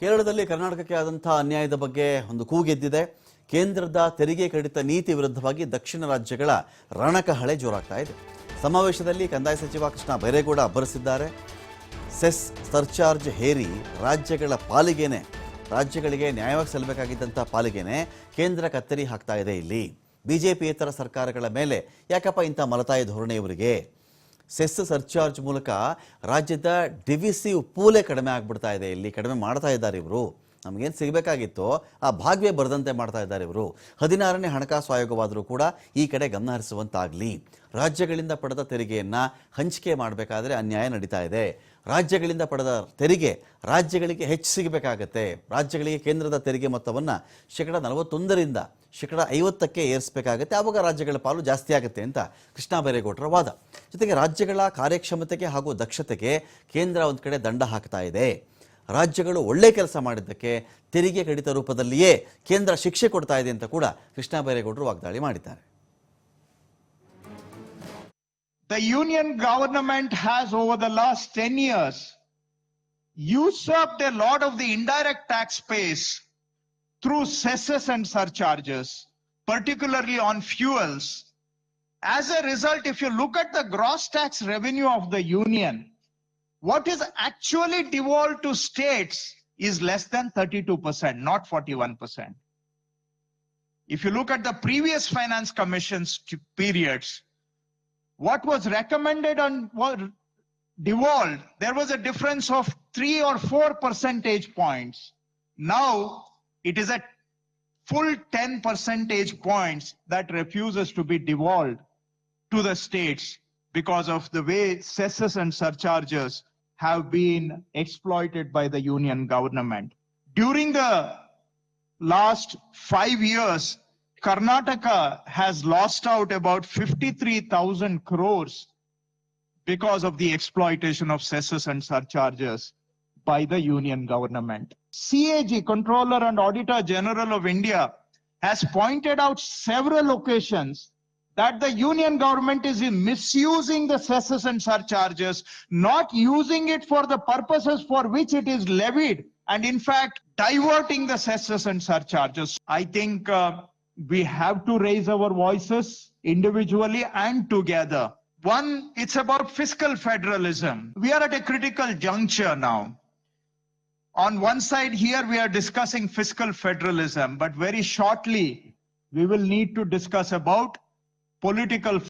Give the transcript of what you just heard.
ಕೇರಳದಲ್ಲಿ ಕರ್ನಾಟಕಕ್ಕೆ ಆದಂತಹ ಅನ್ಯಾಯದ ಬಗ್ಗೆ ಒಂದು ಕೂಗೆದ್ದಿದೆ ಕೇಂದ್ರದ ತೆರಿಗೆ ಕಡಿತ ನೀತಿ ವಿರುದ್ಧವಾಗಿ ದಕ್ಷಿಣ ರಾಜ್ಯಗಳ ರಣಕಹಳೆ ಜೋರಾಗ್ತಾ ಇದೆ. ಸಮಾವೇಶದಲ್ಲಿ ಕಂದಾಯ ಸಚಿವ ಕೃಷ್ಣ ಬೈರೇಗೌಡ ಅಬ್ಬರಿಸಿದ್ದಾರೆ. ಸೆಸ್ ಸರ್ಚಾರ್ಜ್ ಹೇರಿ ರಾಜ್ಯಗಳ ಪಾಲಿಗೆನೆ, ರಾಜ್ಯಗಳಿಗೆ ನ್ಯಾಯವಾಗಿ ಸಲ್ಲಬೇಕಾಗಿದ್ದಂಥ ಪಾಲಿಗೆನೆ ಕೇಂದ್ರ ಕತ್ತರಿ ಹಾಕ್ತಾ ಇದೆ ಇಲ್ಲಿ. ಬಿಜೆಪಿಯೇತರ ಸರ್ಕಾರಗಳ ಮೇಲೆ ಯಾಕಪ್ಪ ಇಂಥ ಮಲತಾಯಿ ಧೋರಣೆ ಇವರಿಗೆ ಸೆಸ್ ಸರ್ಚಾರ್ಜ್ ಮೂಲಕ ರಾಜ್ಯದ ಡಿವಿಸಿ ಪೂಲೆ ಕಡಿಮೆ ಆಗ್ಬಿಡ್ತಾ ಇದೆ. ಇಲ್ಲಿ ಕಡಿಮೆ ಮಾಡ್ತಾ ಇದ್ದಾರೆ ಇವರು. ನಮಗೇನು ಸಿಗಬೇಕಾಗಿತ್ತು? ಆ ಭಾಗ್ಯ ಬರದಂತೆ ಮಾಡ್ತಾ ಇದ್ದಾರೆ ಇವರು. ಹದಿನಾರನೇ ಹಣಕಾಸು ಆಯೋಗವಾದರೂ ಕೂಡ ಈ ಕಡೆ ಗಮನ ಹರಿಸುವಂತಾಗಲಿ. ರಾಜ್ಯಗಳಿಂದ ಪಡೆದ ತೆರಿಗೆಯನ್ನು ಹಂಚಿಕೆ ಮಾಡಬೇಕಾದ್ರೆ ಅನ್ಯಾಯ ನಡೀತಾ ಇದೆ. ರಾಜ್ಯಗಳಿಂದ ಪಡೆದ ತೆರಿಗೆ ರಾಜ್ಯಗಳಿಗೆ ಹೆಚ್ಚು ಸಿಗಬೇಕಾಗತ್ತೆ. ರಾಜ್ಯಗಳಿಗೆ ಕೇಂದ್ರದ ತೆರಿಗೆ ಮೊತ್ತವನ್ನು ಶೇಕಡ ನಲವತ್ತೊಂದರಿಂದ ಶೇಕಡ ಐವತ್ತಕ್ಕೆ ಏರಿಸಬೇಕಾಗತ್ತೆ. ಆವಾಗ ರಾಜ್ಯಗಳ ಪಾಲು ಜಾಸ್ತಿ ಆಗುತ್ತೆ ಅಂತ ಕೃಷ್ಣ ಬೈರೇಗೌಡರ ವಾದ. ಜೊತೆಗೆ ರಾಜ್ಯಗಳ ಕಾರ್ಯಕ್ಷಮತೆಗೆ ಹಾಗೂ ದಕ್ಷತೆಗೆ ಕೇಂದ್ರ ಒಂದು ಕಡೆ ದಂಡ ಹಾಕ್ತಾ ಇದೆ. ರಾಜ್ಯಗಳು ಒಳ್ಳೆ ಕೆಲಸ ಮಾಡಿದ್ದಕ್ಕೆ ತೆರಿಗೆ ಕಡಿತ ರೂಪದಲ್ಲಿಯೇ ಕೇಂದ್ರ ಶಿಕ್ಷೆ ಕೊಡ್ತಾ ಇದೆ ಅಂತ ಕೂಡ ಕೃಷ್ಣ ಬೈರೇಗೌಡರು ವಾಗ್ದಾಳಿ ಮಾಡಿದ್ದಾರೆ The union government has over the last 10 years usurped a lot of the indirect tax base through cesses and surcharges, particularly on fuels. As a result, if you look at the gross tax revenue of the union, what is actually devolved to states is less than 32%, not 41%. If you look at the previous finance commission's periods, what was recommended and was devolved, there was a difference of three or four percentage points. Now it is at full 10 percentage points that refuses to be devolved to the states because of the way cesses and surcharges have been exploited by the union government. During the last five years, Karnataka has lost out about 53,000 crores because of the exploitation of cesses and surcharges by the union government. CAG, Controller and Auditor General of India, has pointed out several occasions that the union government is misusing the cesses and surcharges, not using it for the purposes for which it is levied, and in fact, diverting the cesses and surcharges. I think uh, we have to raise our voices individually and together. One, it's about fiscal federalism. We are at a critical juncture now. On one side here, we are discussing fiscal federalism, but very shortly, we will need to discuss about political